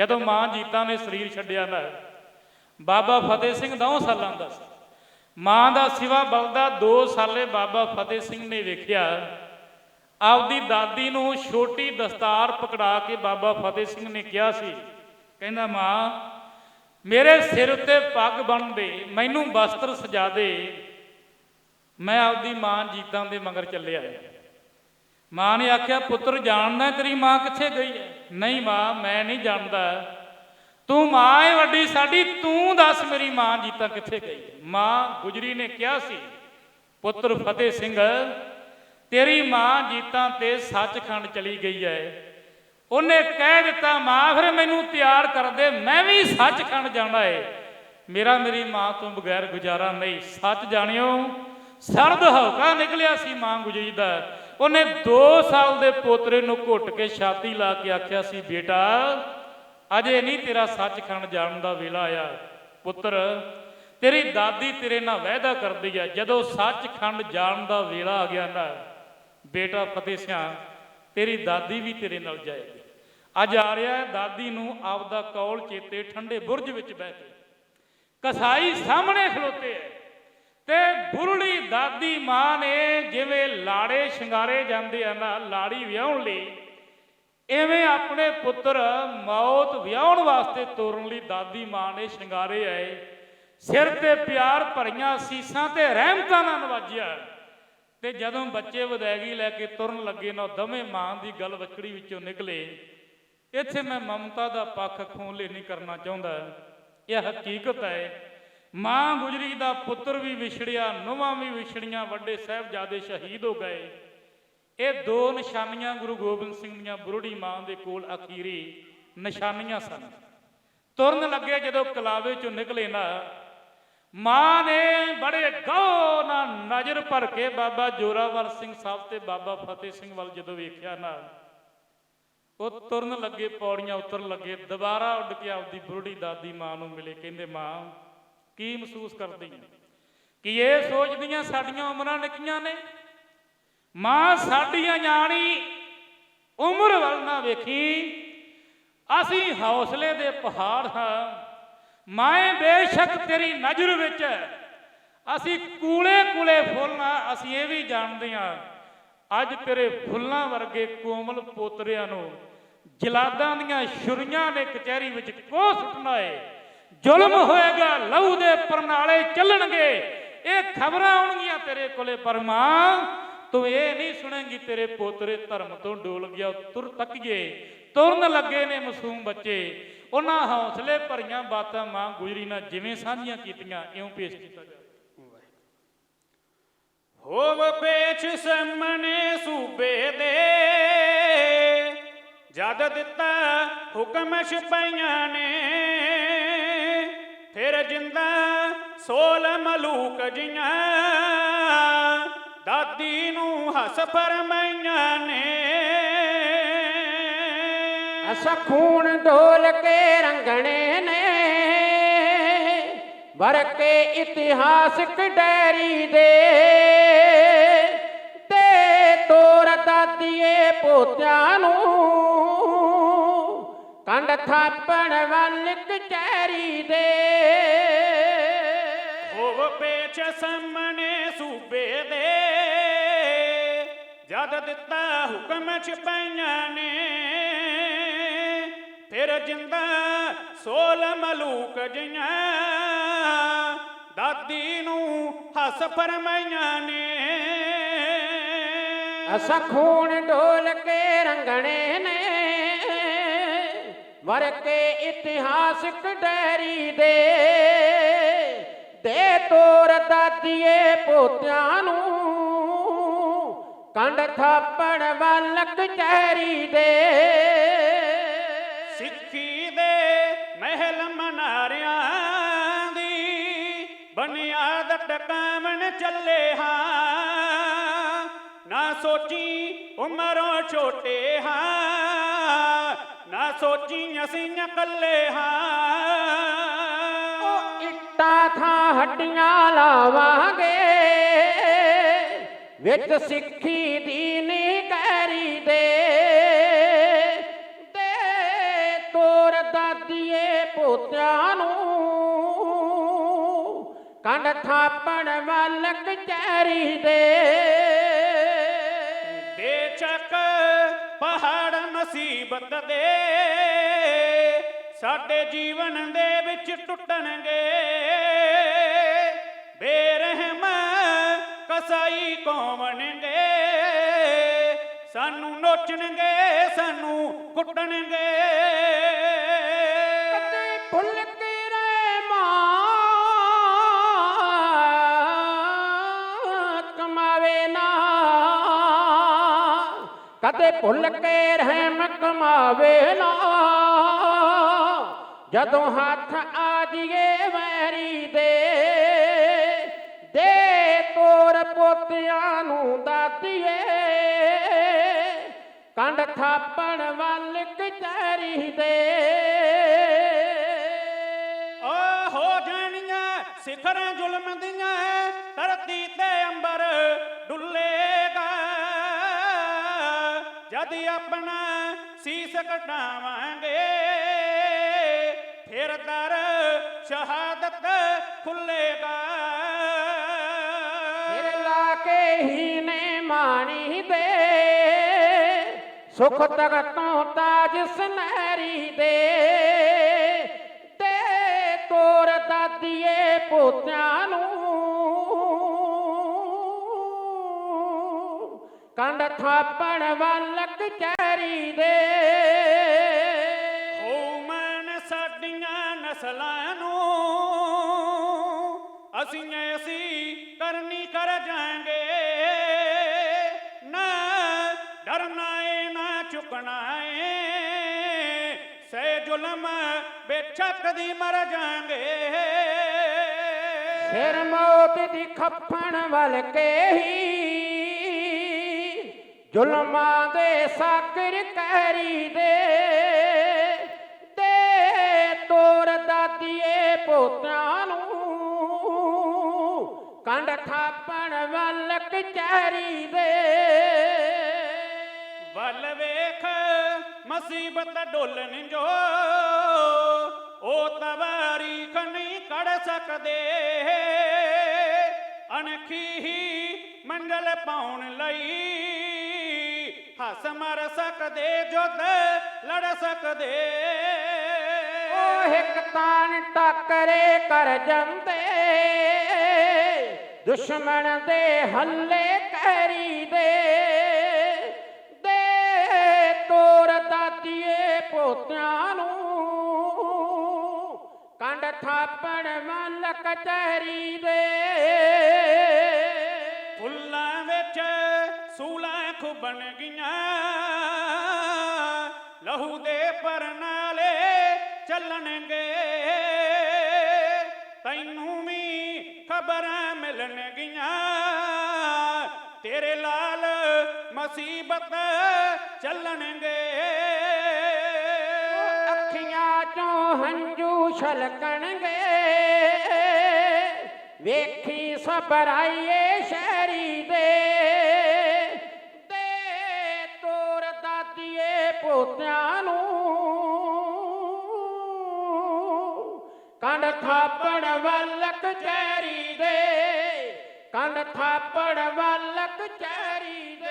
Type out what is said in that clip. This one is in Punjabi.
ਜਦੋਂ ਮਾਂ ਜੀਤਾ ਨੇ ਸਰੀਰ ਛੱਡਿਆ ਨਾ ਬਾਬਾ ਫਤਿਹ ਸਿੰਘ 9 ਸਾਲਾਂ ਦਾ ਸੀ। ਮਾਂ ਦਾ ਸਿਵਾ ਬਲਦਾ 2 ਸਾਲੇ ਬਾਬਾ ਫਤਿਹ ਸਿੰਘ ਨੇ ਵੇਖਿਆ, ਆਪਦੀ ਦਾਦੀ ਨੂੰ ਛੋਟੀ ਦਸਤਾਰ ਪਕੜਾ ਕੇ ਬਾਬਾ ਫਤਿਹ ਸਿੰਘ ਨੇ ਕਿਹਾ ਸੀ, ਕਹਿੰਦਾ, ਮਾਂ, ਮੇਰੇ ਸਿਰ ਉੱਤੇ ਪੱਗ ਬੰਨ ਦੇ, ਮੈਨੂੰ ਵਸਤਰ ਸਜਾ ਦੇ, ਮੈਂ ਆਪਦੀ ਮਾਂ ਜੀਤਾਂ ਦੇ ਮਗਰ ਚੱਲਿਆ ਮਾਂ ਨੇ ਆਖਿਆ, ਪੁੱਤਰ, ਜਾਣਦਾ ਤੇਰੀ ਮਾਂ ਕਿੱਥੇ ਗਈ ਹੈ? ਨਹੀਂ ਮਾਂ, ਮੈਂ ਨਹੀਂ ਜਾਣਦਾ। ਤੂੰ ਮਾਂ ਏ ਵੱਡੀ, ਸਾਡੀ ਤੂੰ ਦੱਸ ਮੇਰੀ ਮਾਂ ਜੀਤਾ ਕਿੱਥੇ ਗਈ ਮਾਂ ਗੁਜਰੀ ਨੇ ਕਿਹਾ ਸੀ, ਪੁੱਤਰ ਫਤਿਹ ਸਿੰਘ, ਤੇਰੀ ਮਾਂ ਜੀਤਾਂ ਤੇ ਸੱਚਖੰਡ ਚਲੀ ਗਈ ਹੈ। ਉਹਨੇ ਕਹਿ ਦਿੱਤਾ, ਮਾਂ, ਫਿਰ ਮੈਨੂੰ ਤਿਆਰ ਕਰ ਦੇ, ਮੈਂ ਵੀ ਸੱਚਖੰਡ ਜਾਣਾ ਏ। ਮੇਰਾ, ਮੇਰੀ ਮਾਂ ਤੋਂ ਬਗੈਰ ਗੁਜ਼ਾਰਾ ਨਹੀਂ। ਸੱਚ ਜਾਣਿਓ, ਸਰਦ ਹੌਕਾ ਨਿਕਲਿਆ ਸੀ ਮਾਂ ਗੁਜਰੀ ਦਾ। ਉਹਨੇ 2 ਸਾਲ ਦੇ ਪੋਤਰੇ ਨੂੰ ਘੁੱਟ ਕੇ ਛਾਤੀ ਲਾ ਕੇ ਆਖਿਆ ਸੀ, ਬੇਟਾ, ਅਜੇ ਨਹੀਂ ਤੇਰਾ ਸੱਚਖੰਡ ਜਾਣ ਦਾ ਵੇਲਾ ਆਇਆ। ਪੁੱਤਰ, ਤੇਰੀ ਦਾਦੀ ਤੇਰੇ ਨਾਲ ਵਾਅਦਾ ਕਰਦੀ ਆ, ਜਦੋਂ ਸੱਚਖੰਡ ਜਾਣ ਦਾ ਵੇਲਾ ਆ ਗਿਆ ਨਾ, ਬੇਟਾ ਫਤਿਹ ਸਿਆ, ਤੇਰੀ ਦਾਦੀ ਵੀ ਤੇਰੇ ਨਾਲ ਜਾਏਗੀ। ਅੱਜ ਆ ਰਿਹਾ ਹੈ, ਦਾਦੀ ਨੂੰ ਆਪਦਾ ਕੌਲ ਚੇਤੇ ਠੰਡੇ ਬੁਰਜ ਵਿੱਚ ਬਹਿ ਕੇ। ਕਸਾਈ ਸਾਹਮਣੇ ਖਲੋਤੇ ਹੈ ਤੇ ਬੁਰਲੀ ਦਾਦੀ ਮਾਂ ਨੇ ਜਿਵੇਂ ਲਾੜੇ ਸ਼ਿੰਗਾਰੇ ਜਾਂਦੇ ਆ ਨਾ, ਲਾੜੀ ਵਿਆਹਣ ਲਈ, ਐਵੇਂ ਆਪਣੇ ਪੁੱਤਰ ਮੌਤ ਵਿਆਹਣ ਵਾਸਤੇ ਤੋਰਨ ਲਈ ਦਾਦੀ ਮਾਂ ਨੇ ਸ਼ਿੰਗਾਰੇ ਆਏ। ਸਿਰ ਤੇ ਪਿਆਰ ਭਰੀਆਂ ਸੀਸਾਂ ਤੇ ਰਹਿਮਤਾਂ ਨਾਲ ਨਵਾਜਿਆ। ਤੇ ਜਦੋਂ ਬੱਚੇ ਵਿਦਾਇਗੀ ਲੈ ਕੇ ਤੁਰਨ ਲੱਗੇ ਨਾ ਦਮੇ ਮਾਂ ਦੀ ਗੱਲ ਵਚੜੀ ਵਿੱਚੋਂ ਨਿਕਲੇ। ਇੱਥੇ ਮੈਂ ਮਮਤਾ ਦਾ ਪੱਖ ਖੋਲੇ ਨਹੀਂ ਕਰਨਾ ਚਾਹੁੰਦਾ। ਇਹ ਹਕੀਕਤ ਹੈ ਮਾਂ ਗੁਜਰੀ ਦਾ ਪੁੱਤਰ ਵੀ ਵਿਛੜਿਆ ਨੂੰਹਾਂ ਵੀ ਵਿਛੜੀਆਂ, ਵੱਡੇ ਸਾਹਿਬਜ਼ਾਦੇ ਸ਼ਹੀਦ ਹੋ ਗਏ। ਇਹ ਦੋ ਨਿਸ਼ਾਨੀਆਂ ਗੁਰੂ ਗੋਬਿੰਦ ਸਿੰਘ ਦੀਆਂ ਬੁਰੜੀ ਮਾਂ ਦੇ ਕੋਲ ਅਖੀਰੀ ਨਿਸ਼ਾਨੀਆਂ ਸਨ। ਤੁਰਨ ਲੱਗੇ ਜਦੋਂ ਕਲਾਵੇ ਚੋਂ ਨਿਕਲੇ ਨਾ, ਮਾਂ ਨੇ ਬੜੇ ਗੌਰ ਨਾਲ ਨਜ਼ਰ ਭਰ ਕੇ ਬਾਬਾ ਜੋਰਾਵਰ ਸਿੰਘ ਸਾਹਿਬ ਤੇ ਬਾਬਾ ਫਤਿਹ ਸਿੰਘ ਵੱਲ ਜਦੋਂ ਵੇਖਿਆ ਨਾ, ਉਹ ਤੁਰਨ ਲੱਗੇ, ਪੌੜੀਆਂ ਉਤਰਨ ਲੱਗੇ, ਦੁਬਾਰਾ ਉੱਡ ਕੇ ਆਪਦੀ ਬੁਰੜੀ ਦਾਦੀ ਮਾਂ ਨੂੰ ਮਿਲੇ, ਕਹਿੰਦੇ, ਮਾਂ ਕੀ ਮਹਿਸੂਸ ਕਰਦੀਆਂ ਹੈ? ਕਿ ਇਹ ਸੋਚਦੀਆਂ ਸਾਡੀਆਂ ਉਮਰਾਂ ਨਿੱਕੀਆਂ ਨੇ। ਮਾਂ ਸਾਡੀਆਂ ਜਾਣੀ ਉਮਰ ਵੱਲ ਨਾ ਵੇਖੀ। ਅਸੀਂ ਹੌਸਲੇ ਦੇ ਪਹਾੜ ਹਾਂ। ਮਾਏ ਬੇਸ਼ੱਕ ਤੇਰੀ ਨਜ਼ਰ ਵਿੱਚ ਅਸੀਂ ਕੂਲੇ ਕੂਲੇ ਫੁੱਲ ਹਾਂ। ਅਸੀਂ ਇਹ ਵੀ ਜਾਣਦੇ ਹਾਂ, ਅੱਜ ਤੇਰੇ ਫੁੱਲਾਂ ਵਰਗੇ ਕੋਮਲ ਪੋਤਰਿਆਂ ਨੂੰ ਜਲਾਦਾਂ ਦੀਆਂ ਛੁਰੀਆਂ ਨੇ ਕਚਹਿਰੀ ਵਿੱਚ ਕੋਹ ਸੁੱਟਣਾ ਏ? ਜ਼ੁਲਮ ਹੋਏਗਾ, ਲਹੂ ਦੇ ਪਰਨਾਲੇ ਚੱਲਣਗੇ, ਇਹ ਖਬਰਾਂ ਆਉਣਗੀਆਂ ਤੇਰੇ ਕੋਲੇ ਪਰ ਮਾਂ ਤੂੰ ਇਹ ਨਹੀਂ ਸੁਣੇਂਗੀ ਤੇਰੇ ਪੋਤਰੇ ਧਰਮ ਤੋਂ ਡੋਲ ਗਿਆ, ਤੁਰ ਤੱਕੀਏ ਤੁਰਨ ਲੱਗੇ ਨੇ ਮਾਸੂਮ ਬੱਚੇ। ਉਹਨਾਂ ਹੌਸਲੇ ਭਰੀਆਂ ਬਾਤਾਂ ਮਾਂ ਗੁਜਰੀ ਨਾਲ ਜਿਵੇਂ ਸਾਂਝੀਆਂ ਕੀਤੀਆਂ, ਇਉਂ ਪੇਸ਼ ਕੀਤਾ ਜਾ ਹੋਵ ਪੇਚ ਸਾਹਮਣੇ ਸੂਬੇ ਦੇ। ਜਦ ਦਿੱਤਾ ਹੁਕਮ ਸਿਪਾਈਆਂ ਨੇ ਫਿਰ ਜਿੰਦਾ ਸੋਲ ਮਲੂਕ ਜੀਆਂ ਦਾਦੀ ਨੂੰ ਹੱਸ ਫਰਮਾਈਆਂ ਨੇ। ਅਸਾਂ ਖੂਨ ਡੋਲ ਕੇ ਰੰਗਣੇ ਨੇ ਭਰ ਕੇ ਇਤਿਹਾਸਕ ਡੈਰੀ ਦੇ। ਤੇ ਤੋਰ ਦਾਦੀਏ ਪੋਤਿਆਂ ਨੂੰ ਕੰਡ ਥਾਪਣ ਵੱਲ ਕਚਹਿਰੀ ਦੇ। ਹੋਵ ਪੇਚ ਸਾਹਮਣੇ ਸੂਬੇ ਦੇ। ਜਦ ਦਿੱਤਾ ਹੁਕਮ ਸਿਪਾਈਆਂ ਨੇ ਫਿਰ ਜਿੰਦਾ ਸੋਲ ਮਲੂਕ ਜੀਆਂ ਦਾਦੀ ਨੂੰ ਹੱਸ ਫਰਮਾਈਆਂ ਨੇ। ਅਸਾਂ ਖੂਨ ਢੋਲ ਕੇ ਰੰਗਣੇ ਨੇ ਵਰ ਕੇ ਇਤਿਹਾਸਕ ਡੈਰੀ ਦੇ ਦੇ ਤੋਰ ਦਾਦੀਏ ਪੋਤਿਆਂ ਨੂੰ, ਕੰਡ ਥਾਪੜ ਵਾਲ ਕਚਹਿਰੀ ਦੇ। ਸਿੱਖੀ ਦੇ ਮਹਿਲ ਮਨਾਰਿਆਂ ਦੀ ਬਨਿਆਦ ਟਕਾਵਣ ਚੱਲੇ ਹਾਂ। ਨਾ ਸੋਚੀ ਉਮਰੋਂ ਛੋਟੇ ਹਾਂ। ਸੋਚੀ ਅਸੀਂ ਇਕੱਲੇ ਹਾਂ। ਉਹ ਇੱਟਾਂ ਥਾਂ ਹੱਡੀਆਂ ਲਾਵਾਂਗੇ। ਵਿੱਚ ਸਿੱਖੀ ਦੀ ਨੀ ਕੈਰੀ ਦੇ। ਦੇ ਤੋਰ ਦਾਦੀਏ ਪੋਤਿਆਂ ਨੂੰ। ਕੰਡ ਥਾਪਣ ਵੱਲ ਕਚਹਿਰੀ ਦੇ। ਦੇ ਪਹਾੜ ਮਸੀਬ ਦੇ ਸਾਡੇ ਜੀਵਨ ਦੇ ਵਿੱਚ ਟੁੱਟਣਗੇ। ਬੇਰਹਿਮ ਕਸਾਈ ਕੌਮਣਗੇ ਸਾਨੂੰ ਨੋਚਣਗੇ ਸਾਨੂੰ ਕੁੱਟਣਗੇ। ਕਦੇ ਭੁੱਲ ਕੇ ਰਹਿਮ ਕਮਾਵੇ ਨਾ। ਜਦੋਂ ਹੱਥ ਆ ਜੀਏ ਵੈਰੀ ਦੇ ਦੇ ਤੋਰ ਪੋਤਿਆਂ ਨੂੰ ਦਾਤੀਏ। ਕੰਡ ਥਾਪਣ ਵੱਲ ਕਚਹਿਰੀ ਦੇ। ਓ ਹੋ ਜਾਣੀਆਂ ਸਿਖਰਾਂ ਜ਼ੁਲਮ ਦੀਆਂ, ਧਰਤੀ ਤੇ ਅੰਬਰ ਡੁੱਲੇ। ਜਦ ਆਪਣਾ ਸੀਸ ਕਟਾਵਾਂਗੇ, ਫਿਰ ਦਰ ਸ਼ਹਾਦਤ ਖੁੱਲੇਗਾ। ਫਿਰ ਲਾ ਕੇ ਹੀ ਨੇ ਮਾਣੀ ਦੇ, ਸੁਖ ਤਗਤੋਂ ਤਾਜ ਸੁਨਹਿਰੀ ਦੇ। ਤੇ ਤੋਰ ਦਾਦੀਏ ਪੋਤਿਆਂ ਨੂੰ ਕੰਡ ਥਾਪਣ ਵੱਲ ਕਚਹਿਰੀ ਦੇ। ਹੋਮਨ ਸਾਡੀਆਂ ਨਸਲਾਂ ਨੂੰ ਅਸੀਂ ਐਸੀ ਕਰਨੀ ਕਰ ਜਾਾਂਗੇ ਨਾ ਡਰਨਾ ਏ ਨਾ ਝੁਕਣਾ ਏ ਸੇ ਜ਼ੁਲਮ ਬੇਸ਼ੱਕ ਦੀ ਮਰ ਜਾਾਂਗੇ ਫਿਰ ਮੌਤ ਦੀ ਖੱਫਣ ਵੱਲ ਕੇ ਹੀ ਜ਼ੁਲਮਾਂ ਦੇ ਸਾਕਰ ਕਹਿਰੀ ਦੇ ਤੇ ਤੋਰ ਦਾਦੀਏ ਪੋਤਿਆਂ ਨੂੰ, ਕੰਡ ਥਾਪਣ ਵੱਲ ਕਚਹਿਰੀ ਦੇ। ਵੱਲ ਵੇਖ, ਮੁਸੀਬਤ ਡੋਲਣ ਜੋ ਉਹ ਤਵਾਰੀਖ ਨਹੀਂ ਕੜ ਸਕਦੇ। ਅਣਖੀ ਹੀ ਮੰਜ਼ਲ ਪਾਉਣ ਲਈ। ਹੱਸ ਮਰ ਸਕਦੇ, ਜੁੱਧ ਲੜ ਸਕਦੇ। ਉਹ ਇੱਕ ਤਾਨ ਟੱਕਰੇ ਕਰ ਜਾਂਦੇ। ਦੁਸ਼ਮਣ ਦੇ ਹੱਲੇ ਕਰੀ ਦੇ ਥਾਪੜ ਮਾਲਕ ਤਹਿਰੀ ਦੇ। ਫੁੱਲਾਂ ਵਿੱਚ ਸੂਲਾਂ ਖੁੱਬਣ ਗਈਆਂ। ਲਹੂ ਦੇ ਪਰਨਾਲੇ ਚੱਲਣਗੇ। ਤੈਨੂੰ ਵੀ ਖਬਰਾਂ ਮਿਲਣਗੀਆਂ ਤੇਰੇ ਲਾਲ ਮੁਸੀਬਤ ਚੱਲਣਗੇ। ਅੱਖੀਆਂ ਹੰਝੂ ਛਲਕਣਗੇ। ਵੇਖੀ ਸਬਰਾਈਏ ਸ਼ਹਿਰੀ ਦੇ। ਦੇ ਤੋਰ ਦਾਦੀਏ ਪੋਤਿਆਂ ਨੂੰ। ਕੰਡ ਥਾਪੜ ਵੱਲ ਚੈਰੀ ਦੇ। ਕੰਡ ਥਾਪੜ ਵੱਲ ਕਚਹਿਰੀ ਦੇ।